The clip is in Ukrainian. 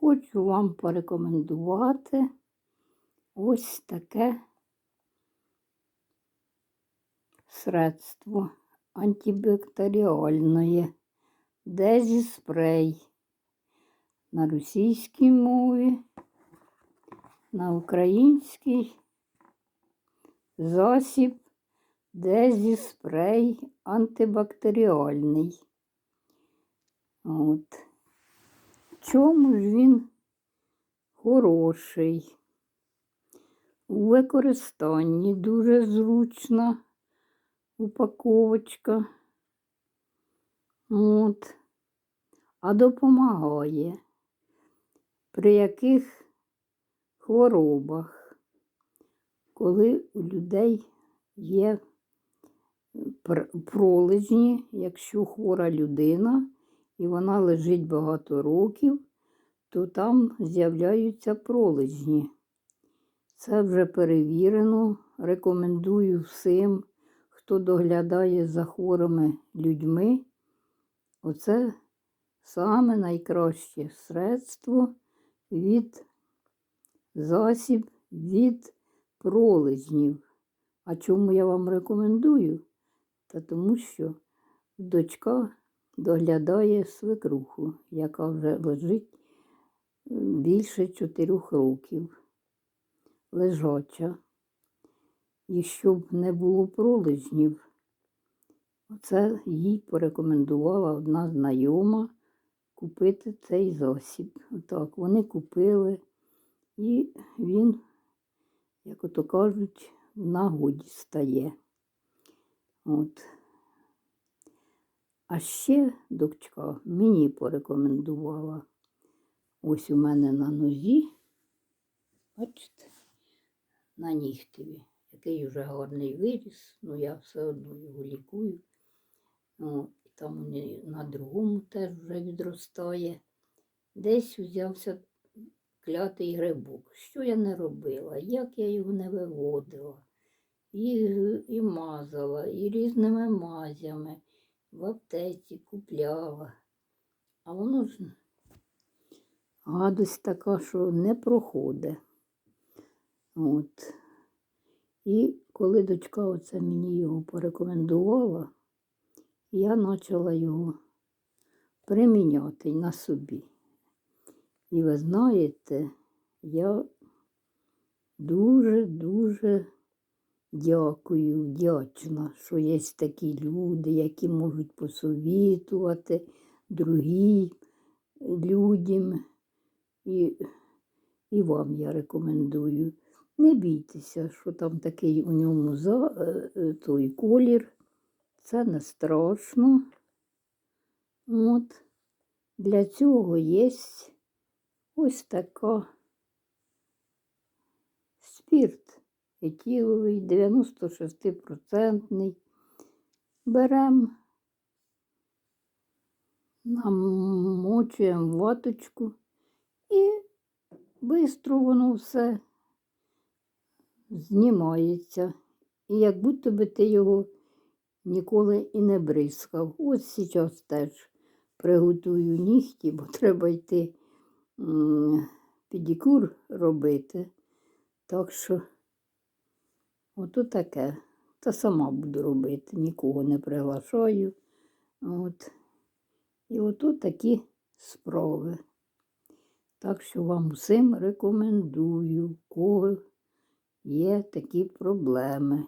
Хочу вам порекомендувати ось таке средство антибактеріальне Дезі спрей на російській мові, на українській засіб Дезі спрей антибактеріальний. От. Чому ж він хороший? У використанні дуже зручна упаковочка. От. А допомагає при яких хворобах, коли у людей є пр- пролежні, якщо хвора людина і вона лежить багато років, то там з'являються пролежні. Це вже перевірено. Рекомендую всім, хто доглядає за хворими людьми. Оце саме найкраще средство від засіб від пролежнів. А чому я вам рекомендую? Та тому що дочка доглядає свекруху, яка вже лежить більше чотирьох років. Лежача. І щоб не було пролежнів, це їй порекомендувала одна знайома купити цей засіб. Отак, вони купили, і він, як ото кажуть, в нагоді стає. От. А ще дочка мені порекомендувала. Ось у мене на нозі, бачите, на нігтеві, який вже гарний виріс, ну я все одно його лікую. О, там на другому теж вже відростає. Десь взявся клятий грибок. Що я не робила, як я його не виводила, і, і мазала, і різними мазями в аптеці купляла. А воно ж гадость така, що не проходить. От. І коли дочка оце мені його порекомендувала, я почала його приміняти на собі. І ви знаєте, я дуже-дуже дякую, вдячна, що є такі люди, які можуть посовітувати другим людям. І, і вам я рекомендую. Не бійтеся, що там такий у ньому за, е, е, той колір. Це не страшно. От. Для цього є ось така спірт етиловий, 96%. Беремо, намочуємо ваточку і швидко воно все знімається. І як будто би ти його ніколи і не бризкав. Ось зараз теж приготую нігті, бо треба йти м, педикюр робити. Так що ото таке. Та сама буду робити, нікого не приглашаю. От. І ото такі справи. Так що вам всім рекомендую, у кого є такі проблеми.